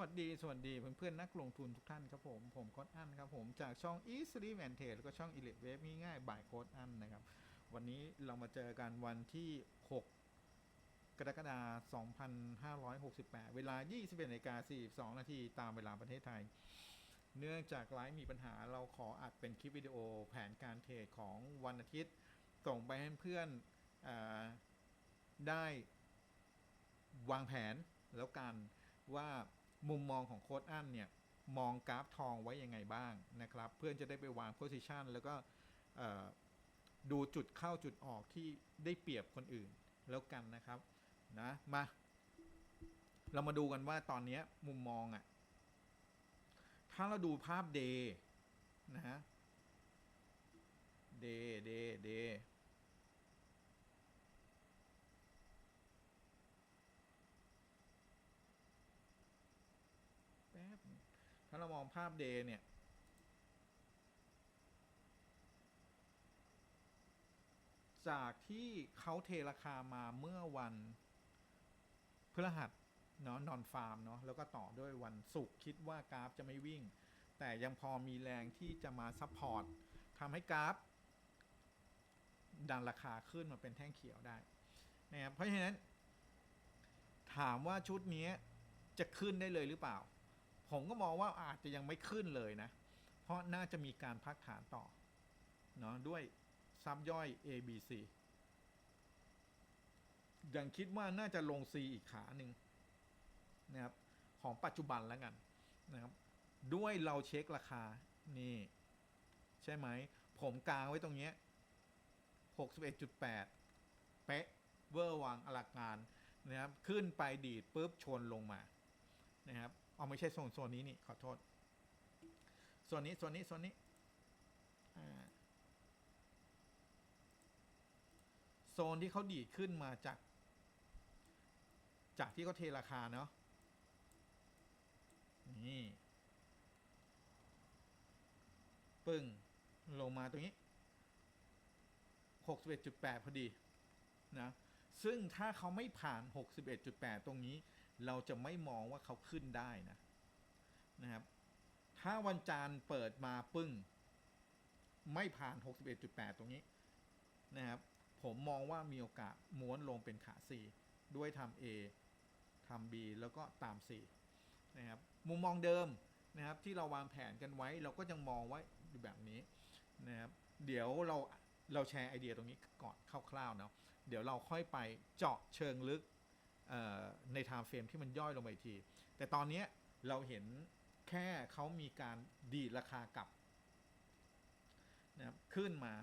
วัสดี สวัสดีเพื่อนๆนักลงทุนทุกท่านครับผม ผมโค้ดอันครับผม จากช่อง Easily v a n t a g e แล้วก็ช่อง Elite Wave ง่ายๆบ่ายโค้ดอันนะครับ วันนี้เรามาเจอกันวันที่ 6 กรกฎาคม 2568 เวลา 21นาฬิกา42 นาทีตามเวลาประเทศไทย เนื่องจากไลฟ์มีปัญหาเราขออัดเป็นคลิปวิดีโอแผนการเทรดของวันอาทิตย์ ส่งไปให้เพื่อนอได้วางแผนแล้วกันว่า มุมมองของโค้ดอั้นเนี่ยมองกราฟทองไว้ยังไงบ้างนะครับ เพื่อนจะได้ไปวางโพซิชันแล้วก็ดูจุดเข้าจุดออกที่ได้เปรียบคนอื่นแล้วกันนะครับนะมา เรามาดูกันว่าตอนนี้มุมมองอะ่ะ ถ้าเราดูภาพเดย์นะฮะเดย์เดย์เดย์แป๊บนึง ถ้าเรามองภาพเดย์เนี่ยจากที่เขาเทราคามาเมื่อวันพฤหัสเนาะนอนฟาร์มเนาะแล้วก็ต่อด้วยวันศุกร์คิดว่ากราฟจะไม่วิ่ง แต่ยังพอมีแรงที่จะมาซัพพอร์ตทำให้กราฟ ดันราคาขึ้นมาเป็นแท่งเขียวได้นะครับเพราะฉะนั้น ถามว่าชุดนี้จะขึ้นได้เลยหรือเปล่า ผมก็มองว่าอาจจะยังไม่ขึ้นเลยนะ เพราะน่าจะมีการพักฐานต่อเนาะด้วยซับย่อย A B C ยังคิดว่าน่าจะลง C อีกขาหนึ่งนะครับของปัจจุบันแล้วกันนะครับ ด้วยเราเช็คราคานี่ ใช่ไหม ผมกลางไว้ตรงเนี้ย61.8 เป๊ะ เวอร์วังอลังการนะครับ ขึ้นไปดีดปุ๊บชนลงมานะครับ เอาไม่ใช่โซนโซนนี้นี่ขอโทษส่วนนี้ส่วนนี้ส่วนนี้โซนที่เขาดีดขึ้นมาจาก จากที่เขาเทราคาเนาะนี่ปึ้งลงมาตรงนี้ 61.8 พอดีนะ ซึ่งถ้าเขาไม่ผ่าน 61.8 ตรงนี้ เราจะไม่มองว่าเขาขึ้นได้นะนะครับ ถ้าวันจันทร์เปิดมาปึ้ง ไม่ผ่าน 61.8 ตรงนี้นะครับ ผมมองว่ามีโอกาสม้วนลงเป็นขา C ด้วยทำ A ทำ B แล้วก็ตาม C นะครับ มุมมองเดิมนะครับที่เราวางแผนกันไว้เราก็ยังมองไว้แบบนี้นะครับเดี๋ยวเราเราแชร์ไอเดียตรงนี้ก่อนคร่าวๆเนาะเดี๋ยวเราค่อยไปเจาะเชิงลึก ในไทม์เฟรมที่มันย่อยลงไปที แต่ตอนนี้เราเห็นแค่เขามีการดีราคากลับนะครับขึ้นมา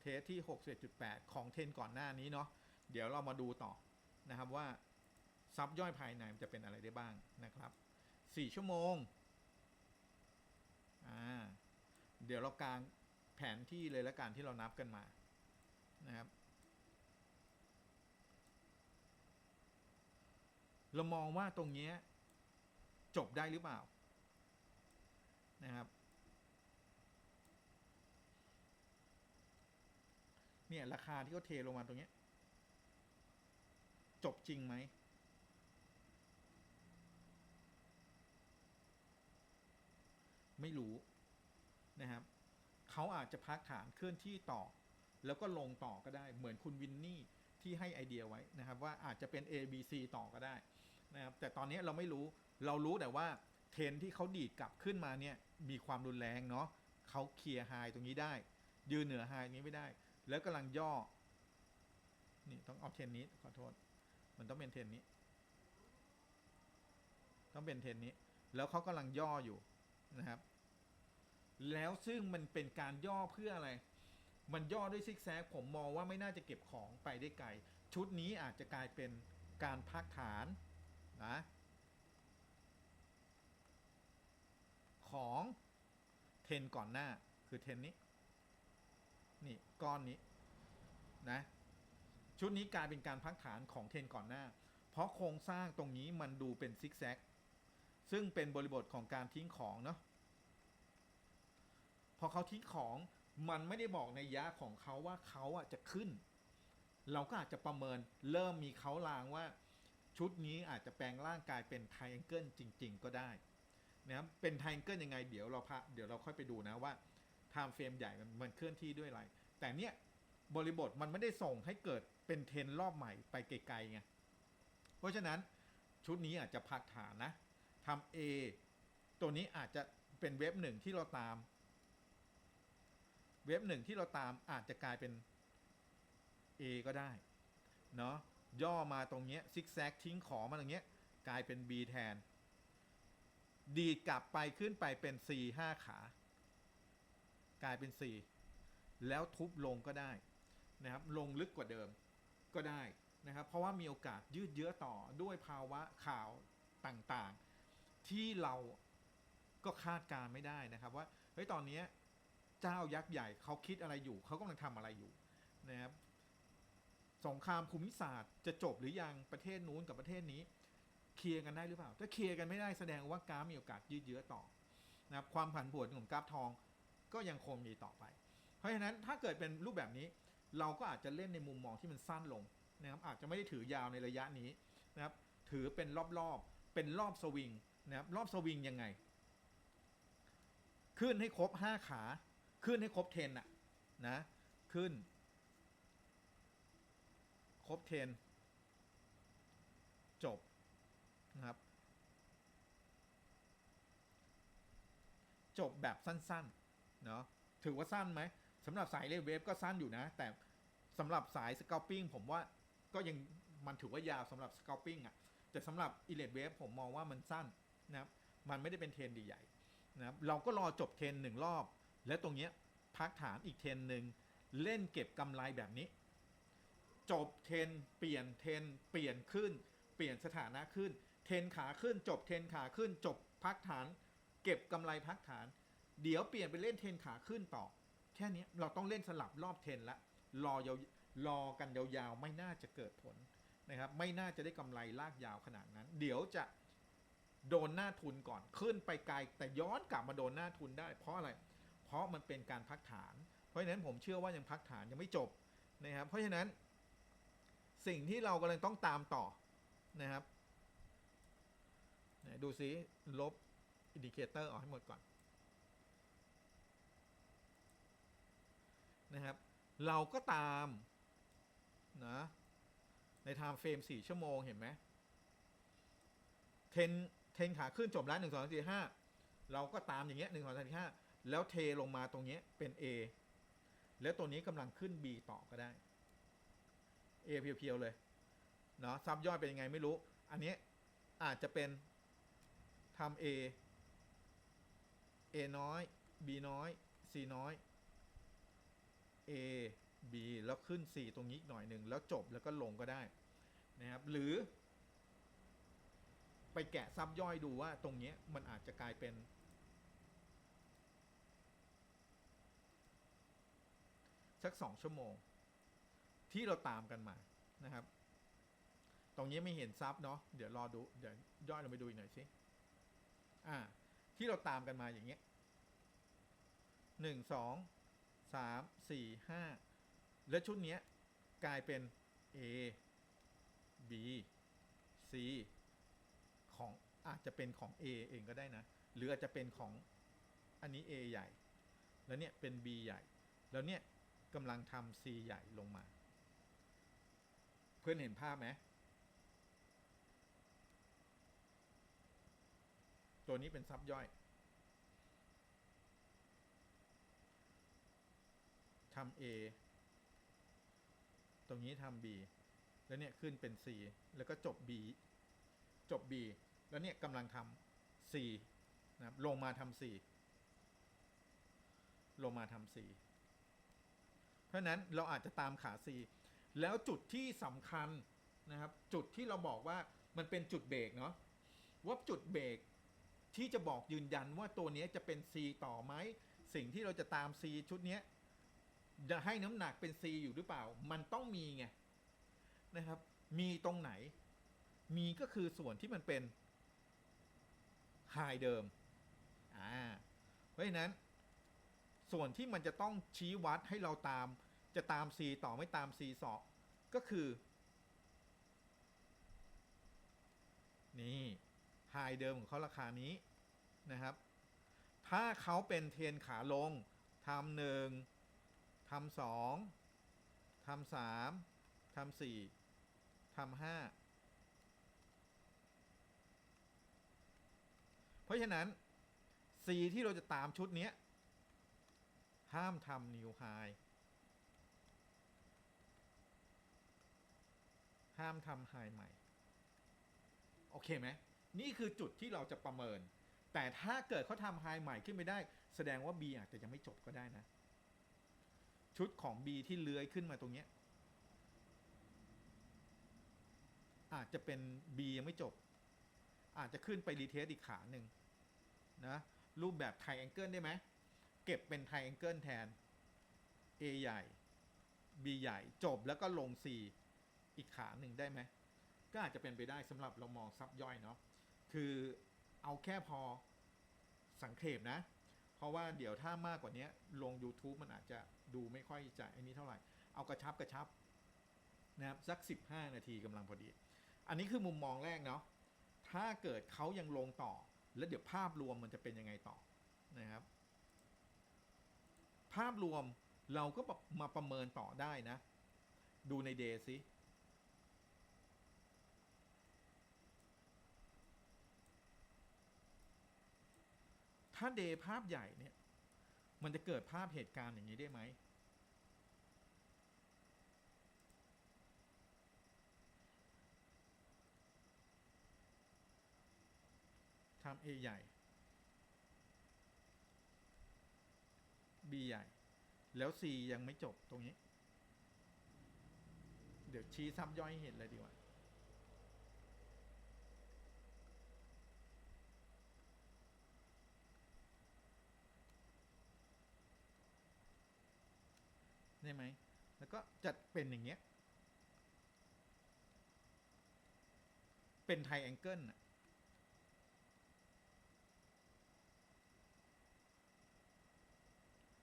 เทสที่ 61.8 ของเทนก่อนหน้านี้เนาะเดี๋ยวเรามาดูต่อนะครับว่า ซับย่อยภายในมันจะเป็นอะไรได้บ้างนะครับ 4 ชั่วโมงอ่าเดี๋ยวเรากางแผนที่เลยละกันที่เรานับกันมานะครับ เรามองว่าตรงนี้จบได้หรือเปล่านะครับเนี่ยราคาที่เขาเทลงมาตรงนี้จบจริงไหมไม่รู้นะครับเขาอาจจะพักฐานเคลื่อนที่ต่อ แล้วก็ลงต่อก็ได้เหมือนคุณวินนี่ที่ให้ไอเดียไว้นะครับ ว่าอาจจะเป็น A B C ต่อก็ได้ นะครับแต่ตอนนี้เราไม่รู้เรารู้แต่ว่าเทรนที่เขาดีดกลับขึ้นมาเนี่ยมีความรุนแรงเนาะเขาเคลียร์ไฮตรงนี้ได้ ยืนเหนือไฮนี้ไม่ได้ แล้วกำลังย่อ นี่ต้องเอาเทรนนี้ขอโทษ มันต้องเป็นเทรนนี้ ต้องเป็นเทรนนี้ แล้วเขากำลังย่ออยู่นะครับ แล้วซึ่งมันเป็นการย่อเพื่ออะไร มันย่อด้วยซิกแซกผมมองว่าไม่น่าจะเก็บของไปได้ไกล ชุดนี้อาจจะกลายเป็นการพักฐาน นะของเทนก่อนหน้าคือเทนนี้ นี่ก้อนนี้นะ ชุดนี้กลายเป็นการพักฐานของเทนก่อนหน้า เพราะโครงสร้างตรงนี้มันดูเป็นซิกแซกซึ่งเป็นบริบทของการทิ้งของเนาะพอเขาทิ้งของมันไม่ได้บอกในยะของเขาว่าเขาอะจะขึ้น เราก็อาจจะประเมินเริ่มมีเขาลางว่า ชุดนี้อาจจะแปลงร่างกายเป็นไทแองเกิลจริง ๆ ก็ได้นะครับเป็นไทแองเกิลยังไงเดี๋ยวเราพาเดี๋ยวเราค่อยไปดูนะว่าไทม์เฟรมใหญ่มันมันเคลื่อนที่ด้วยอะไร แต่เนี่ยบริบทมันไม่ได้ส่งให้เกิดเป็นเทรนรอบใหม่ไปไกลๆไงเพราะฉะนั้นชุดนี้อาจจะพักฐานนะทำ A ตัวนี้อาจจะเป็นเว็บหนึ่งที่เราตาม เว็บหนึ่งที่เราตามอาจจะกลายเป็น A ก็ได้ เนาะ ย่อมาตรงเนี้ยซิกแซกทิ้งขอมาตรงเนี้ยกลายเป็น B แทน ดีดกลับไปขึ้นไปเป็น C ห้าขา กลายเป็น C แล้วทุบลงก็ได้นะครับลงลึกกว่าเดิมก็ได้นะครับ เพราะว่ามีโอกาสยืดเยื้อต่อด้วยภาวะข่าวต่างๆ ที่เราก็คาดการไม่ได้นะครับว่าเฮ้ยตอนเนี้ยเจ้ายักษ์ใหญ่เขาคิดอะไรอยู่ เขากำลังทำอะไรอยู่นะครับ สงครามภูมิศาสตร์จะจบหรือยังประเทศนู้นกับประเทศนี้ เคลียร์กันได้หรือเปล่า ถ้าเคลียร์กันไม่ได้แสดงว่ากราฟมีโอกาสยืดเยื้อต่อนะครับความผันผวนของกราฟทองก็ยังคงมีต่อไป เพราะฉะนั้นถ้าเกิดเป็นรูปแบบนี้ เราก็อาจจะเล่นในมุมมองที่มันสั้นลงนะครับอาจจะไม่ได้ถือยาวในระยะนี้นะครับถือเป็นรอบๆเป็นรอบสวิงนะครับรอบสวิงยังไง ขึ้นให้ครบห้าขา ขึ้นให้ครบเทนอะนะขึ้น รบเทนจบ นะครับ จบแบบสั้นๆ เนาะถือว่าสั้นไหมสำหรับสายเลเวฟก็สั้นอยู่นะ แต่สำหรับสายสก a ลปิ้งผมว่าก็ยังมันถือว่ายาวสำหรับสก a ลปิ้งอะแต่สำหรับอิเลดเวฟผมมองว่ามันสั้นนะครับมันไม่ได้เป็นเทรนดีใหญ่นะครับเราก็รอจบเทรนหนึ่งรอบ แล้วตรงเนี้ยพักฐานอีกเทรนหนึ่งเล่นเก็บกำไรแบบนี้ จบเทนเปลี่ยนเทนเปลี่ยนขึ้น เปลี่ยนสถานะขึ้น เทนขาขึ้น จบเทนขาขึ้น จบพักฐาน เก็บกำไรพักฐาน เดี๋ยวเปลี่ยนไปเล่นเทนขาขึ้นต่อ แค่นี้เราต้องเล่นสลับรอบเทนละรอยาวรอกันยาวๆ ไม่น่าจะเกิดผลนะครับไม่น่าจะได้กำไรลากยาวขนาดนั้น เดี๋ยวจะโดนหน้าทุนก่อนขึ้นไปไกลแต่ย้อนกลับมาโดนหน้าทุนได้ เพราะอะไร เพราะมันเป็นการพักฐาน เพราะฉะนั้นผมเชื่อว่ายังพักฐานยังไม่จบนะครับเพราะฉะนั้น สิ่งที่เรากำลังต้องตามต่อนะครับดูซิลบอินดิเคเตอร์ออกให้หมดก่อนนะครับ เราก็ตามนะในไทม์เฟรม4 ชั่วโมงเห็นไหมเทนเทนขาขึ้นจบแล้วหนึ่งสองสามสี่ห้าเราก็ตามอย่างเงี้ยหนึ่งสองสามสี่ห้าแล้วเทลงมาตรงเนี้ยเป็น A แล้วตัวนี้กำลังขึ้น B ต่อก็ได้ A เพียวๆเลยเนาะซับย่อยเป็นยังไงไม่รู้ อันนี้อาจจะเป็นทำ A A น้อย B น้อย C น้อย A B แล้วขึ้น4ตรงนี้อีกหน่อยหนึ่งแล้วจบแล้วก็ลงก็ได้นะครับหรือ ไปแกะซับย่อยดูว่าตรงนี้มันอาจจะกลายเป็นสักสองชั่วโมง ที่เราตามกันมานะครับ ตรงนี้ไม่เห็นซับเนาะเดี๋ยวรอดูเดี๋ยวย่อยลงไปดูอีกหน่อยสิอ่า ที่เราตามกันมาอย่างเงี้ยหนึ่งสองสามสี่ห้าแล้วชุดเนี้ยกลายเป็น A B C ของอาจจะเป็นของ A เองก็ได้นะ หรืออาจจะเป็นของอันนี้ A ใหญ่ แล้วเนี่ยเป็น B ใหญ่ แล้วเนี่ยกำลังทำ C ใหญ่ลงมา เพื่อนเห็นภาพไหมตัวนี้เป็นซับย่อยทำ A ตรงนี้ทำ B แล้วเนี่ยขึ้นเป็น C แล้วก็จบ B จบ B แล้วเนี่ยกำลังทำ C นะครับลงมาทำ C ลงมาทำ C เพราะฉะนั้นเราอาจจะตามขา C แล้วจุดที่สำคัญนะครับ จุดที่เราบอกว่ามันเป็นจุดเบรกเนาะว่าจุดเบรกที่จะบอกยืนยันว่าตัวนี้จะเป็น C ต่อไหม สิ่งที่เราจะตาม C ชุดนี้จะให้น้ำหนักเป็น C อยู่หรือเปล่า มันต้องมีไงนะครับ มีตรงไหน มีก็คือส่วนที่มันเป็นไฮเดิมอ่าเพราะฉะนั้น ส่วนที่มันจะต้องชี้วัดให้เราตาม จะตาม C ต่อไม่ตาม C สอบก็คือ นี่ไฮเดิมของเขาราคานี้นะครับ ถ้าเขาเป็นเทรนขาลงทำหนึ่งทำสองทำสามทำสี่ทำห้าเพราะฉะนั้น C ที่เราจะตามชุดนี้ ห้ามทำนิวไฮ ห้ามทำไฮใหม่ โอเคไหม นี่คือจุดที่เราจะประเมิน แต่ถ้าเกิดเขาทำไฮใหม่ขึ้นไปได้ แสดงว่า B อาจจะยังไม่จบก็ได้นะ ชุดของ B ที่เลื้อยขึ้นมาตรงนี้ อาจจะเป็น B ยังไม่จบ อาจจะขึ้นไปรีเทสอีกขาหนึ่งนะรูปแบบไทแองเกิลได้ไหม เก็บเป็นไทแองเกิลแทน A ใหญ่ B ใหญ่จบแล้วก็ลง C อีกขาหนึ่งได้ไหมก็อาจจะเป็นไปได้สำหรับเรามองซับย่อยเนาะคือเอาแค่พอสังเขปนะ เพราะว่าเดี๋ยวถ้ามากกว่านี้ลง YouTube มันอาจจะดูไม่ค่อยจะไอ้นี้เท่าไหร่ เอากระชับกระชับนะครับสัก 15 นาทีกำลังพอดี อันนี้คือมุมมองแรกเนาะถ้าเกิดเขายังลงต่อ แล้วเดี๋ยวภาพรวมมันจะเป็นยังไงต่อนะครับ ภาพรวมเราก็มาประเมินต่อได้นะ ดูในเดย์ซิ ถ้าเดย์ภาพใหญ่เนี่ย มันจะเกิดภาพเหตุการณ์อย่างนี้ได้ไหม ทำ A ใหญ่ B ใหญ่ แล้ว C ยังไม่จบตรงนี้ เดี๋ยวชี้ซ้ำย่อยให้เห็นเลยดีกว่า ได้ไหม แล้วก็จะเป็นอย่างเงี้ย เป็นไทแองเกิลน่ะ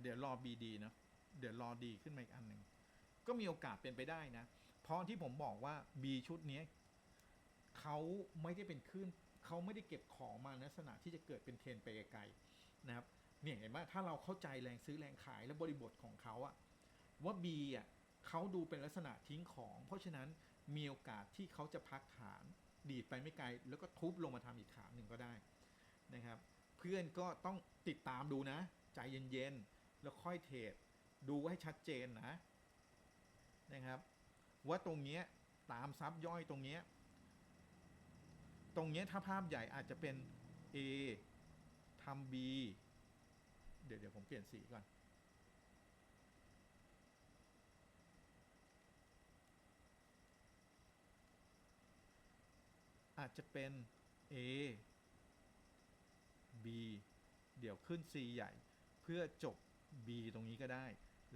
เดี๋ยวรอ BD เนะเดี๋ยวรอดีขึ้นมาอีกอันหนึ่ง ก็มีโอกาสเป็นไปได้นะ เพราะที่ผมบอกว่า B ชุดนี้เขาไม่ได้เป็นคลื่นเขาไม่ได้เก็บของมาในลักษณะที่จะเกิดเป็นเทรนไปไกลๆนะครับ เนี่ยเห็นไหมถ้าเราเข้าใจแรงซื้อแรงขายและบริบทของเขาอะ ว่า B อะเขาดูเป็นลักษณะทิ้งของ เพราะฉะนั้นมีโอกาสที่เขาจะพักฐาน ดีดไปไม่ไกล แล้วก็ทุบลงมาทำอีกขาหนึ่งก็ได้นะครับ เพื่อนก็ต้องติดตามดูนะ ใจเย็นๆ แล้วค่อยเทรดดูให้ชัดเจนนะนะครับ ว่าตรงเนี้ยตามซับย่อยตรงเนี้ยตรงเนี้ยถ้าภาพใหญ่อาจจะเป็น A ทำ B เดี๋ยวเดี๋ยวผมเปลี่ยนสีก่อน อาจจะเป็น A B เดี๋ยวขึ้น C ใหญ่ เพื่อจบ B ตรงนี้ก็ได้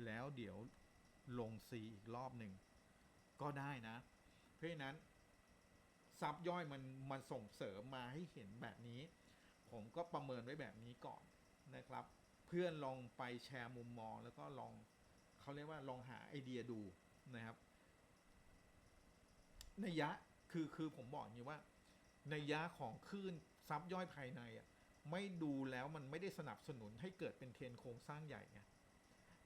แล้วเดี๋ยวลง C อีกรอบหนึ่ง ก็ได้นะ เพราะฉะนั้นซับย่อยมันมันส่งเสริมมาให้เห็นแบบนี้ ผมก็ประเมินไว้แบบนี้ก่อนนะครับ เพื่อนลองไปแชร์มุมมอง แล้วก็ลองเขาเรียกว่าลองหาไอเดียดูนะครับนัยยะคือคือผมบอกอย่างนี้ว่า ในยยะของคลื่นซับย่อยภายในอะไม่ดูแล้วมันไม่ได้สนับสนุนให้เกิดเป็นเทรนโครงสร้างใหญ่ไง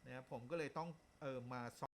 นะครับผมก็เลยต้องเออมา